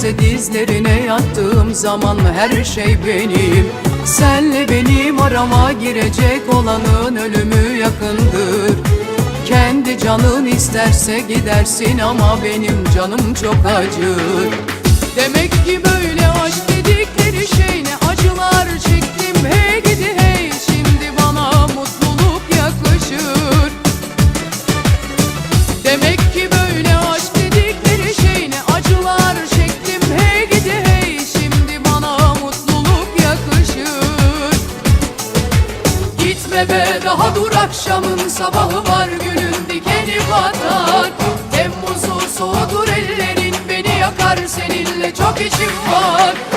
göze dizlerine yattığım zaman her şey benim. Senle benim arama girecek olanın ölümü yakındır. Kendi canın isterse gidersin ama benim canım çok acır. Demek ki böyle Gitme be daha dur akşamın sabahı var günün dikeni batar. Temmuz'u soğudur ellerin beni yakar seninle çok içim var